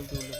இல்லை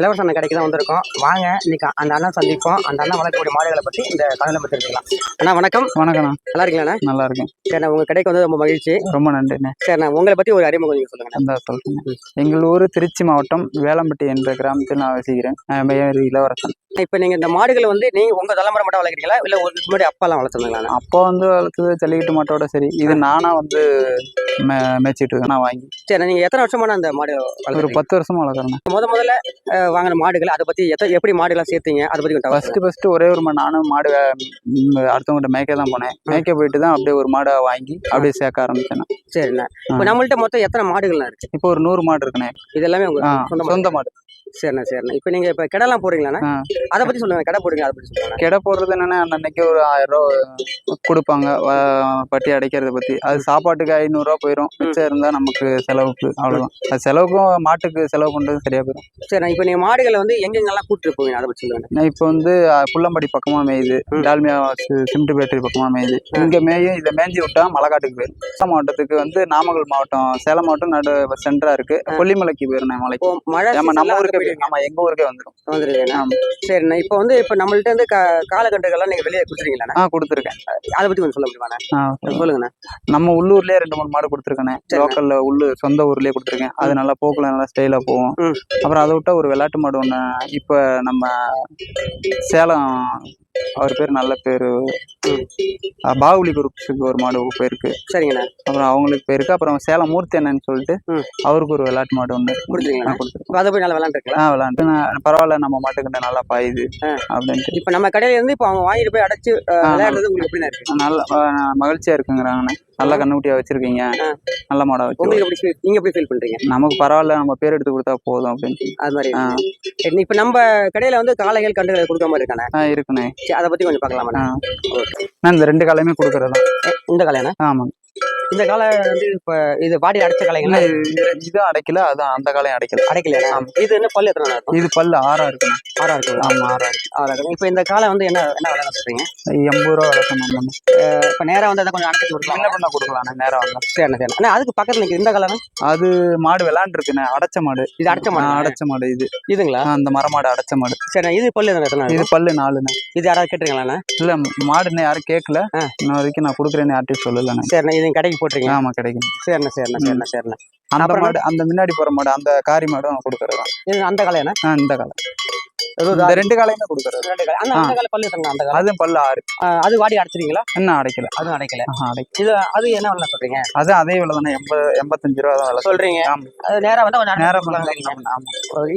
இளவரச அண்ணன் கடைக்கு தான் வந்திருக்கோம். வாங்க இன்னைக்கு அந்த அண்ணன் சந்திப்போம். அந்த அண்ணன் வளர்க்கக்கூடிய மாடுகளை பற்றி இந்த காலையில் பற்றி இருக்கலாம் அண்ணா வணக்கம். வணக்கண்ணா நல்லா இருக்கீங்களா நல்லா இருக்கேன். சரிண்ணா உங்கள் கடைக்கு வந்து ரொம்ப மகிழ்ச்சி. ரொம்ப நன்றிண்ணே. சரிண்ணா உங்களை பற்றி ஒரு அறிமுகம் நீங்கள் இந்த சொல்கிறேன் எங்கள் ஊர் திருச்சி மாவட்டம் வேளம்பட்டி என்ற கிராமத்தில் நான் வசிக்கிறேன். பெயர் இளவரசன். இப்போ நீங்கள் இந்த மாடுகளை வந்து நீங்கள் உங்கள் தலைமுறை மட்டும் வளர்க்குறீங்களா? இல்லை ஒரு முன்னாடி அப்பாலாம் வளர்த்துருந்தீங்களா அப்போ வந்து வளர்த்தது ஜல்லிக்கட்டு மாட்டோட சரி. இது நானா வந்து மே மேய்ச்சிட்டு இருக்கேன். நான் வாங்கி சரி நீங்கள் எத்தனை வருஷமான அந்த மாடு ஒரு பத்து வருஷமா வளர்க்குறேன் முத முதல்ல வாங்கின மாடுகள் அதை பற்றி எத்த எப்படி மாடுலாம் சேர்த்தீங்க? அதை பற்றி ஃபர்ஸ்ட் ஃபர்ஸ்ட் ஒரே ஒரு மாடு நானும் மாடு அடுத்தவங்ககிட்ட மேய்க்க தான் போனேன். மேய்க்க போயிட்டு தான் அப்படியே ஒரு மாடை வாங்கி அப்படியே சேர்க்க ஆரம்பிச்சேன். சரிண்ணா. இப்போ நம்மள்ட்ட மொத்தம் எத்தனை மாடுகள்லாம் இருக்கு? இப்போ ஒரு நூறு மாடு இருக்குண்ணே. இது எல்லாமே சொந்த மாடு. சரிண்ணா சரிண்ணா. இப்போ நீங்கள் இப்போ கிடலாம் போடுறீங்களாண்ணா. அதை பற்றி சொல்லுங்க கடை போடுறீங்க அதை பற்றி சொல்லுங்க. கெடை போடுறது என்னன்னா அன்னைக்கு ஒரு ஆயிரம் ரூபா கொடுப்பாங்க. பட்டி அடைக்கிறத பத்தி. அது சாப்பாட்டுக்கு ஐநூறுரூவா போயிடும் மிச்சம் இருந்தா நமக்கு செலவுக்கு அவ்வளவுதான். அது செலவுக்கும் மாட்டுக்கு செலவு பண்றது சரியா போயிடும் சரிண்ணா இப்போ நீங்கள் மாடுகளை வந்து எங்கெங்கெல்லாம் கூட்டிட்டு போவீங்க? அதை பற்றி சொல்லுங்க. நான் இப்போ வந்து புள்ளம்படி பக்கமா மேயுது. டால்மியா சிமெண்ட் பேட்டரி பக்கமா மேயுது. இங்க மேயும் இதை மேய்ஞ்சி விட்டா மலைக்காட்டுக்கு போயிடும் சேலம் மாவட்டத்துக்கு வந்து நாமக்கல் மாவட்டம் சேலம் மாவட்டம் நடு சென்டரா இருக்கு. கொல்லிமலைக்கு போயிடும் மலைக்கு. மழை நம்ம நம்ம ஊருக்கு நம்ம எங்க ஊருக்கே வந்துடும் ஆமா. சரிண்ணா. இப்போ வந்து இப்போ நம்மள்ட்ட இருந்து காலகட்டங்கள்லாம் நீங்கள் வெளியே கொடுத்துருக்கீங்களா ஆ கொடுத்துருக்கேன். அதை பற்றி கொஞ்சம் சொல்ல முடியுமாண்ணா சொல்லுங்கண்ணா. நம்ம உள்ளூர்லயே ரெண்டு மூணு மாடு கொடுத்துருக்கேன். லோக்கல்ல உள்ளு சொந்த ஊர்லயே கொடுத்துருக்கேன். அது நல்லா போக்குல நல்லா ஸ்டைலா போகும். அப்புறம் அதை விட்டா ஒரு வெள்ளாட்டு மாடு ஒன்று இப்போ நம்ம சேலம் அவர் பேர் நல்ல பேர். பாகுலி குரூப்ஸுக்கு ஒரு மாடு போயிருக்கு. சரிங்கண்ணா. அப்புறம் அவங்களுக்கு போயிருக்கு. அப்புறம் சேலம் மூர்த்தி அண்ணன் சொல்லிட்டு. அவருக்கு ஒரு வெள்ளாட்டு மாடு ஒன்று கொடுத்துருக்கீங்களா? கொடுத்துருக்கேன் இப்போ அதை போய் நல்லா விளாண்டுருக்கலாம் ஆ விளாண்டு நான் பரவாயில்ல நம்ம மாட்டுக்கிட்ட நல்லா பாயுது. அப்படின்ட்டு. இப்போ நம்ம கடையில இருந்து இப்போ அவங்க வாங்கிட்டு போய் அடைச்சு விளையாடுறது உங்களுக்கு எப்படிண்ணா இருக்கு? நல்ல மகிழ்ச்சியா இருக்குங்கிறாங்கண்ணே நல்ல கண்ணுக்குட்டியா வச்சிருக்கீங்க. நல்ல மாடா வச்சு உங்களுக்கு எப்படி நீங்க எப்படி ஃபீல் பண்றீங்க? நமக்கு பரவாயில்ல நம்ம பேர் எடுத்து கொடுத்தா போதும் அப்படின்ட்டு. அது மாதிரி இப்போ நம்ம கடையில வந்து காளைகள் கண்டுகளை கொடுக்க மாதிரி இருக்கானே? ஆ இருக்குண்ணே. அதை பத்தி கொஞ்சம் பார்க்கலாமா நான் இந்த ரெண்டு காலையுமே கொடுக்கறது இந்த காளையாண்ணா? ஆமாங்க. இந்த காளை வந்து இப்போ இது பாடி அடைச்ச இல்லை இது- அடைக்கல அதான் அந்த காலையும் அடைக்கல. அடைக்கலையா? இது என்ன பல்லு எத்தனை இருக்கும்? இது பல்லு ஆறா இருக்குண்ணே. ஆறா இருக்குங்களா ஆமா ஆறா இருக்கு. ஆறா இருக்கும் இப்போ இந்த காளை வந்து என்ன என்ன விலை சொல்றீங்க எண்பது ரூபா விலை சொன்னோம் இப்போ நேரா வந்து அதை கொஞ்சம் அடைச்சி கொடுக்கலாம்? என்ன பண்ண கொடுக்கலாண்ணே நேரம் வந்தா. சரிண்ணா சரி. அண்ணா அதுக்கு பக்கத்துல நிற்கிது இந்த காளை அது மாடு விளாண்டுருக்குண்ணே அடைச்ச மாடு. இது அடைச்ச மாடு அடைச்ச மாடு இது. இதுங்களா? அந்த மரமாடு அடைச்ச மாடு. சரிண்ணா இது பல்லு எத்தனை இது இருக்கும்? பல்லு நாலுண்ணே. இது யாராவது கேட்டுருங்களாண்ணா இல்ல மாடு இன்னும் யாரும் கேட்கல. இன்ன வரைக்கும் நான் கொடுக்குறேன்னு யார்ட்டையும் சொல்லலைண்ணே. சரிண்ணா இது கடைக்கு போட்டுருங்க ஆமா கிடைக்கும். சரிண்ணா சரிண்ணா சரிண்ணா சரிண்ணா. அந்த மாடு அந்த முன்னாடி போற மாடு அந்த காரி மாடும் கொடுக்கறது? இது அந்த காளையாண்ணா? ஆ இந்த காலை ரெண்டு காலையுமே கொடுக்கறது. ரெண்டு அண்ணா அந்த பல்லு அந்த காளை. அதுவும் பல்லு ஆறு. அது வாடி அடைச்சிருக்கீங்களா இன்னும் அடைக்கல. அதுவும் அடைக்கல. அடைக்கல. இது அது என்ன விலை சொல்றீங்க? அது அதே விலை தானே எண்பது எண்பத்தஞ்சு ரூபா தான் விலை. சொல்றீங்க. ஆமா. அது நேரா வந்து நேரம்.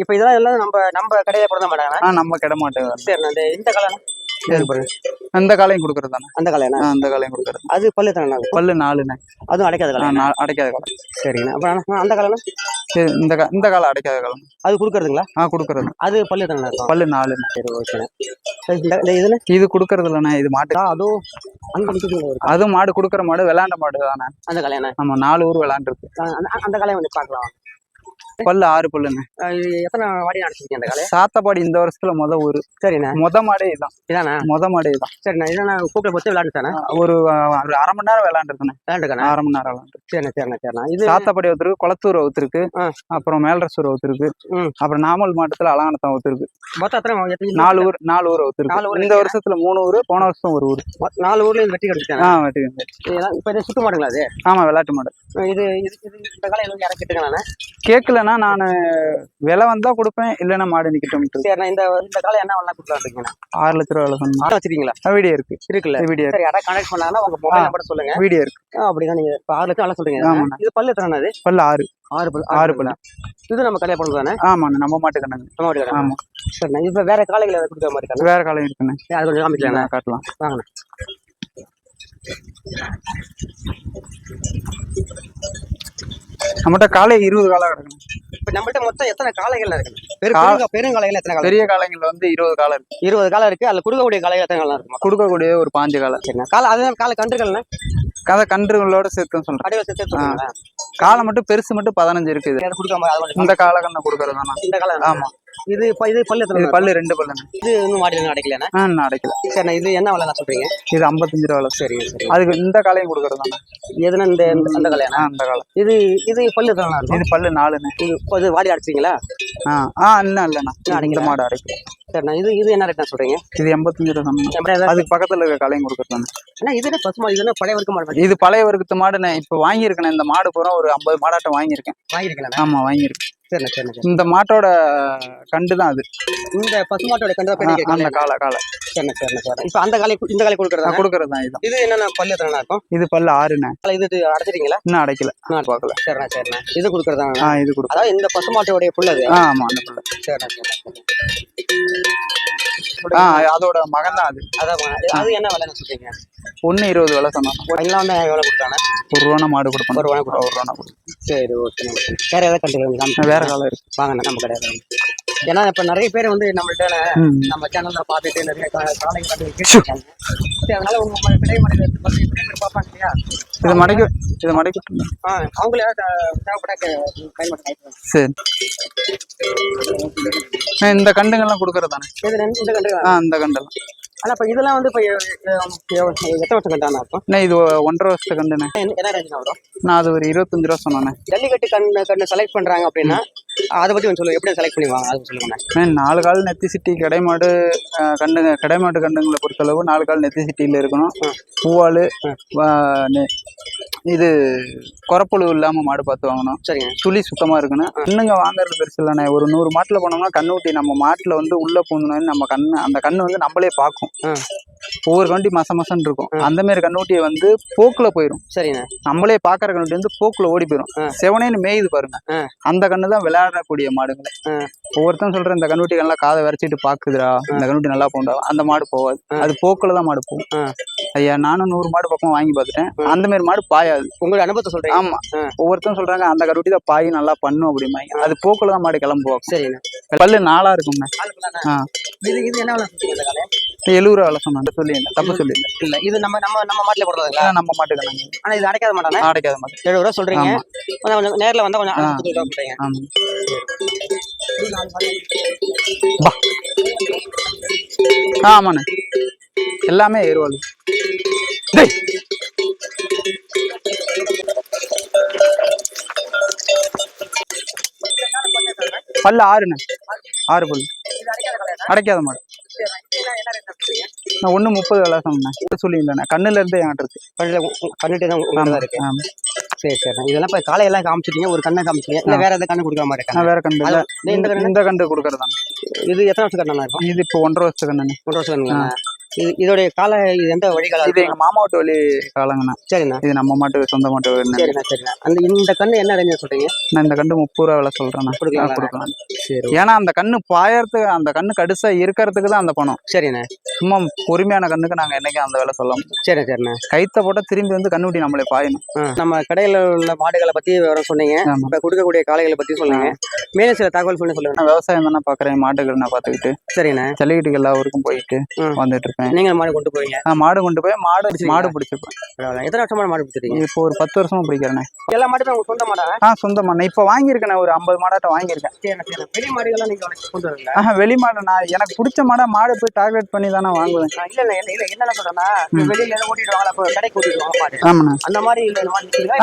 இப்போ இதெல்லாம் எல்லாம் நம்ம நம்ம கடையில போட மாட்டாங்க நம்ம கிட மாட்டேன் சரி இந்த காலை பாருங்க அந்த காலையும் கொடுக்கறது தானே அந்த காலையா அந்த காலையும் கொடுக்கறது. அது பல்லு இருக்கும் பல்லு நாலுண்ணே. அதுவும் அடைக்காத ஆ, காலை நா- அடைக்காத காலம் சரிங்கண்ணா அப்புறம் அந்த காலம் சரி, இந்த கா இந்த காலம் அடைக்காத காலம் அது கொடுக்கறதுங்களா? ஆ கொடுக்கறது. அது பல்லு இருக்கும் பல்லு நாலுண்ணே. சரி ஓகேண்ணா. இதுல இது கொடுக்கறது இல்லைண்ணே இது மாட்டு. அதுவும். அதுவும் மாடு கொடுக்குற மாடு விளாண்ட மாடு தானே அந்த காலையாண்ணா நம்ம நாலு ஊர் விளாண்டுருக்கு. அந்த காலையை வந்து பார்க்கலாம். பல்லு ஆறு பல்லுண்ணே எத்தனை வாடி அடைச்சிருக்கீங்க அந்த காலையை சாத்தப்பாடி இந்த வருஷத்துல முத ஊர். சரிண்ணா. முத மாடே இதான். இதாண்ணா முத மாடே இதான். சரிண்ணா இதாண்ணா கூப்பிட்டு போட்டு விளையாண்டுட்டானே ஒரு ஒரு அரை மணி நேரம் விளாண்டுருக்கேன்? விளையாண்டுக்காண்ணா அரை மணி நேரம் விளாண்டு சரிண்ணா சரிண்ணா சரிண்ணா. இது சாத்தப்பாடி ஒருத்தருக்கு குளத்தூர் ஒருத்தருக்கு. அப்புறம் மேல்ரசூர் ஒருத்தருக்கு ம். அப்புறம் நாமல் மாவட்டத்துல அலங்கானத்தம் ஒருத்தருக்கு. மொத்தம் எத்தனை நாலு ஊர்? நாலு ஊர் நாலு ஒருத்தருக்கு ஊர் இந்த வருஷத்துல மூணு ஊர் போன வருஷம் ஒரு ஊர். நாலு ஊர்ல வெட்டி கிடைச்சிட்டாங்க ஆ வெட்டி இப்போ இது சுட்டு மாடுங்களா அது? ஆமா விளையாட்டு மாடு. இது இது இந்த காலை எதுவும் யாரும் கேட்கலன்னா நான் விலை வந்தா கொடுப்பேன் இல்லைன்னா மாடு நிக்கட்டும் சரிண்ணா இந்த இந்த காலை என்ன வேணா கொடுக்கலான்றீங்கண்ணா ஆறு லட்ச ரூபா சொன்னா ஆட வச்சிருக்கீங்களா? வீடியோ இருக்கு. இருக்குல்ல. வீடியோ சரி யாராவது கனெக்ட் பண்ணாங்கன்னா உங்க மொபைல். நம்பர் சொல்லுங்க. வீடியோ இருக்கு. ஆ, அப்படிதான் நீங்க இப்போ ஆறு லட்சம் வேலை சொல்றீங்க. ஆமாண்ணா. இது பல்லு எத்தனை அது பல்லு ஆறு. ஆறு பல் ஆறு பல்லு? இது நம்ம கல்யாணம் பண்ணுறது தானே? ஆமாண்ணா நம்ம மாட்டு கண்ணுங்க நம்ம வீடு கடை. ஆமா. சரிண்ணா இப்போ வேற காலைகளை கொடுக்குற மாதிரி இருக்காண்ணா? வேற காலம் இருக்குண்ணே. அது கொஞ்சம் காமிக்கலாண்ணா. காட்டலாம். வாங்கண்ணா. நம்மகிட்ட காலை இருபது காலம் கிடக்குண்ணே. இப்போ நம்மள்ட்ட மொத்தம் எத்தனை காளைகள் இருக்கு? பெரு கா- பெருங்க- பெருங்காளைகள் எத்தனை காலை பெரிய காலங்கள்ல வந்து இருபது காலம் இருக்கு. இருபது காலம் இருக்கு. அதுல கொடுக்கக்கூடிய காளைகள் எத்தனை காலம் இருக்குமா? கொடுக்கக்கூடிய ஒரு பாஞ்சு காலம் சரிண்ணா. காலை அதே காலை கன்றுகள்ண்ணா? கதை கன்றுகளோட சேர்த்து சொல்றேன் காலம் மட்டும் பெருசு மட்டும் பதினஞ்சு இருக்குது. இந்த காலக்கண்ணை கொடுக்கறதாண்ணா இந்த காலம் ஆமா. இது இது பல்லு எத்தனை இது பல்லு பல்லு ரெண்டு பல்லுண்ணே. இது இன்னும் மாடி அடைக்கலண்ணா ஆ இன்னும் அடைக்கல. சரிண்ணா இது என்ன விலை சொல்றீங்க? இது ஐம்பத்தஞ்சு ரூபா சரி சரி. அதுக்கு இந்த காலையும் கொடுக்கறதாண்ணா எதுனா இந்த அந்த கல்யாணம் ஆ இந்த காலம் இது இது பல்லு எத்தனை இது பல்லு நாலுண்ணே. இது இப்போ இது வாடி அடிச்சிங்களா? ஆ ஆ இன்னும் இல்லைண்ணா. அடைக்கல. மாடு அடைக்கல. சரிண்ணா இது இது என்ன ரேட்னா சொல்றீங்க? இது எண்பத்தஞ்சு ரூபா ஏதாவது- அதுக்கு பக்கத்துல இருக்க காலையும் கொடுக்கறதாண்ணே அண்ணா இது என்ன பசுமா? இது என்ன பழைய வர்க்க மாடு இது பழைய வர்க்கத்து மாடுண்ணே. இப்போ வாங்கியிருக்கேன் இந்த மாடு பூரா ஒரு ஐம்பது மாடாட்டம் வாங்கியிருக்கேன். வாங்கியிருக்கேன். சரிண்ணா சரி இந்த மாட்டோட கண்டு தான் அது. இந்த பசுமாட்டோட கண்டு ஆ, பண்ணி அந்த காலை காலை. சரிண்ணா சரிண்ணா சரிண்ணா. இப்போ அந்த காலை இந்த காலை கொடுக்குறதா? நான் கொடுக்கறது தான் இதுதான் இது என்னென்ன பல்லு எத்தனை இருக்கும்? இது பல்லு ஆறுண்ணே. இது இது அடைச்சிட்டீங்களா? இன்னும் அடைக்கல. நான் பார்க்கல. சரிண்ணா சரிண்ணா. இது கொடுக்குறதா ஆ இது கொடுக்கும் அதாவது இந்த பசுமாட்டோடைய புல் அது ஆ ஆமா அந்த பல்லு. சரிண்ணா சரிண்ணா. அதோட மகன் தான் அது. அதான் அது என்ன விலைன்னு சொல்றீங்க? ஒண்ணு இருபது விலை சொன்னான். ஃபைனலாக வந்து எவ்வளோ கொடுத்தாங்க? ஒரு ரூபா மாடு கொடுப்போம் ஒரு ரூபா ஒரு ரூபா கொடுப்போம் சரி ஓகே வேற ஏதாவது கண்டுக்கலாம்? வேற காலம் இருக்கு. வாங்கண்ணா நம்ம கிடையாது ஏன்னா இப்போ நிறைய பேர் வந்து நம்மள்ட்ட. நம்ம சேனல்ல பார்த்துட்டு நிறைய காலை கேட்டுருக்காங்க சரி அதனால உங்க ம- கிடை மாடு பத்தி நிறைய பேர் பார்ப்பாங்க இல்லையா? இது மடக்கி இது மடக்கி அவங்களே தேவைப்பட கைப்பற்ற சரி. இந்த கண்டுங்கள்லாம் கொடுக்கறதானே? இது ரெண்டு இந்த கண்டு ஆ இந்த கண்டெல்லாம். ஆனால் இப்போ இதெல்லாம் வந்து இப்போ எத்தனை வருஷம் கண்டானா அண்ணே இது ஒன்றரை வருஷத்து கண்டுண்ணே. என்ன என்ன ரேஞ்ச் வரும்? நான் அது ஒரு இருபத்தஞ்சு ரூபா சொன்னானே ஜல்லிக்கட்டு கண்ணு கண்ணு செலக்ட் பண்றாங்க அப்படின்னா அதை பத்தி கொஞ்சம் சொல்லுங்க எப்படி செலக்ட் பண்ணுவாங்க அது சொல்லுங்க நாலு கால் நெத்தி சிட்டி கிடைமாடு கண்டுங்க கிடைமாட்டு கண்டுங்களை பொறுத்தளவு நாலு கால் நெத்தி சிட்டியில் இருக்கணும். பூவால் இது குறப்புழு இல்லாமல் மாடு பார்த்து வாங்கணும். சரிங்க. சுழி சுத்தமாக இருக்கணும். கண்ணுங்க வாங்குறது பெருசு இல்லைண்ணே. ஒரு நூறு மாட்டில் போனோம்னா கண்ணுட்டி நம்ம மாட்டில் வந்து உள்ளே பூந்தோன்னு நம்ம கண்ணு அந்த கண்ணு வந்து நம்மளே பார்க்கும். ஒவ்வொரு கண்டி மச மசன்னு இருக்கும். அந்த மாதிரி கண்ணுட்டியை வந்து போக்கில் போயிடும் சரிண்ணே நம்மளே பார்க்குற கண்ணுட்டி வந்து போக்கில் ஓடி போயிடும். செவனேன்னு மேயுது பாருங்க. அந்த கண்ணு தான் விளையாடக்கூடிய மாடுங்களே. ஒவ்வொருத்தன் சொல்ற இந்த கண்ணுட்டி நல்லா காதை வரைச்சிட்டு பாக்குதுடா. இந்த கண்ணுட்டி நல்லா போண்டா. அந்த மாடு போகாது ஆ. அது போக்கில் தான் மாடு போகும். ஐயா நானும் நூறு மாடு பக்கம் வாங்கி பார்த்துட்டேன். அந்த மாதிரி மாடு பாயாது உங்களோட அனுபவத்தை சொல்றீங்க? ஆமா. ஒவ்வொருத்தரும் சொல்றாங்க அந்த கருட்டி தான் பாய் நல்லா பண்ணும் அப்படிம்பாங்க. அது போக்குல தான் மாடு கிளம்புவாங்க சரிண்ணே பல்லு நாளா காலை? எழுபது ரூபா விலை சொன்னாங்க. சொல்லி தப்பு சொல்லி இல்ல இது நம்ம நம்ம நம்ம மாட்டில போடுறதுங்களா? நம்ம மாட்டுக்கு ஆனா இது அடைக்காத மாட்டானே? அடைக்காத மாட்டு. எழுபது ரூபா சொல்றீங்க. கொஞ்சம் கொஞ்சம் நேர்ல வந்தா கொஞ்சம் ஆமாண்ணே. எல்லாமே ஏறுவாள் பல்லு ஆறுண்ணே. ஆறு பல்லு. அடைக்காத மாடு. நான் ஒன்று முப்பது விலை சொன்னேன் சொல்லியிருந்தேண்ணே. கண்ணுல இருந்து என்கிட்ட இருக்கு தான் உங்கள்ட்ட தான் இருக்கு. சரி சரி. இதெல்லாம் இப்ப காலையெல்லாம் காமிச்சிட்டீங்க ஒரு கண்ணை காமிச்சிட்டீங்க இல்ல வேற எதாவது கண்ணு கொடுக்குற மாதிரி நான் இருக்காங்க வேற கண்டு இந்த கண்ணு? கண்டு கொடுக்கறதான் இது எத்தனை வருஷம் கண்ணா இருக்கும்? இது இப்போ ஒன்றரை வருஷத்துக்கு கண்ணு ஒன்றரை வருஷம் கண்ணுங்களா இது இதோடைய கால இது எந்த வழிகால இது எங்க மாமா வீட்டு வழி காலங்கண்ணா. சரிண்ணா. இது நம்ம மாட்டு சொந்த மாட்டு. சரிண்ணா சரிண்ணா. அந்த இந்த கண்ணு என்ன ரேஞ்சு சொல்றீங்க? நான் இந்த கண்டு முப்பது ரூபா விலை? ஆ, கொடுக்கலாம். சரி ஏன்னா அந்த கண்ணு பாயறதுக்கு அந்த கண்ணு கடுசா இருக்கிறதுக்கு தான் அந்த பணம். சரிண்ணே. சும்மா பொறுமையான கண்ணுக்கு நாங்க என்னைக்கும் அந்த வேலை சொல்ல முடியும்? சரிண்ணா கைத்த போட்டா திரும்பி வந்து கண்ணுட்டி நம்மளே பாயணும். நம்ம கடையில உள்ள மாடுகளை பத்தி விவரம் சொன்னீங்க. இப்ப கொடுக்கக்கூடிய காளைகளை பத்தி சொன்னீங்க. மேலும் சில தகவல் சொல்லி சொல்லுங்க விவசாயம் தானே பாக்குறேன் மாட்டுக்கு நான் பாத்துக்கிட்டு சரிண்ணே. ஜல்லிக்கட்டுக்கு எல்லா ஊருக்கும் போயிட்டு. வந்துட்டு இருப்பேன் நீங்க மாடு கொண்டு போவீங்க? நான் மாடு கொண்டு போய் மாடு மாடு பிடிச்சிருப்பேன். பரவாயில்ல. எத்தனை வருஷமா மாடு பிடிச்சிருக்கீங்க? இப்போ ஒரு பத்து வருஷமா பிடிக்கிறேனே. எல்லா மாடுமே உங்க சொந்த மாடா? ஆ சொந்தமா நான் இப்போ வாங்கியிருக்கேன். ஒரு ஐம்பது மாடாட்டம் வாங்கியிருக்கேன். வெளி மாடுகள்லாம் நீங்க வளர்த்து கொண்டு வரல ஆஹா வெளி மாடு நான் எனக்கு பிடிச்ச மாடை மாடு போய் டார்கெட் பண்ணி தானே வாங்குவேன். இல்ல இல்ல இல்ல இல்ல. என்ன சொல்றேன்னா வெளியில எல்லாம் ஓட்டிட்டு வாங்கல அப்ப கடைக்கு ஓட்டிட்டு வாங்க மாடு ஆமாண்ணா. அந்த மாதிரி இல்ல?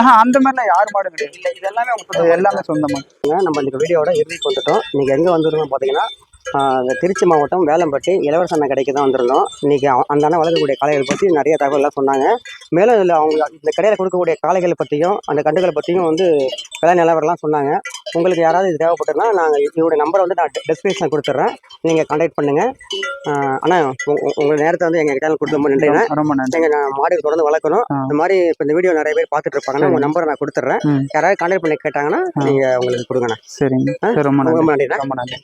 ஆஹா அந்த மாதிரிலாம் யார் மாடு கிடையாது. இல்ல இது எல்லாமே சொந்த மாடு. எல்லாமே சொந்த மாடு. நம்ம இந்த வீடியோட இறுதிக்கு வந்துட்டோம் நீங்க எங்க வந்துருக்கோம் பாத்தீங்கன்னா ஆஹ் இந்த திருச்சி மாவட்டம் வேலம்பட்டி இளவரச அண்ணன் கடைக்கு தான் வந்திருந்தோம். இன்னைக்கு அவ- அந்த அண்ணன் வளர்க்கக்கூடிய காளைகள் பற்றி நிறைய தகவல்லாம் சொன்னாங்க. மேலும் இதில் அவங்க இந்த கடையில் கொடுக்கக்கூடிய காளைகளை பற்றியும் அந்த கண்டுகளை பற்றியும் வந்து விலை நிலவரம்லாம் சொன்னாங்க. உங்களுக்கு யாராவது இது தேவைப்பட்டதுன்னா நாங்கள் இவருடைய நம்பரை வந்து நான் டிஸ்கிரிப்ஷனில் கொடுத்துட்றேன் நீங்கள் கான்டாக்ட் பண்ணுங்கள் உங்க- உங்கள் நேரத்தை வந்து எங்கள் கிட்ட கொடுத்து ரொம்ப நன்றிண்ணே. ரொம்ப நன்றி. நீங்கள் நான் மாடுகள் தொடர்ந்து வளர்க்கணும். இந்த மாதிரி இப்போ இந்த வீடியோ நிறைய பேர் பார்த்துட்டு இருப்பாங்கன்னா உங்கள் நம்பரை நான் கொடுத்துட்றேன். யாராவது கான்டாக்ட் பண்ணி கேட்டாங்கன்னா நீங்கள் உங்களுக்கு கொடுங்கண்ணா. சரிங்க. சரி ரொம்ப நன்றி. ரொம்ப நன்றி.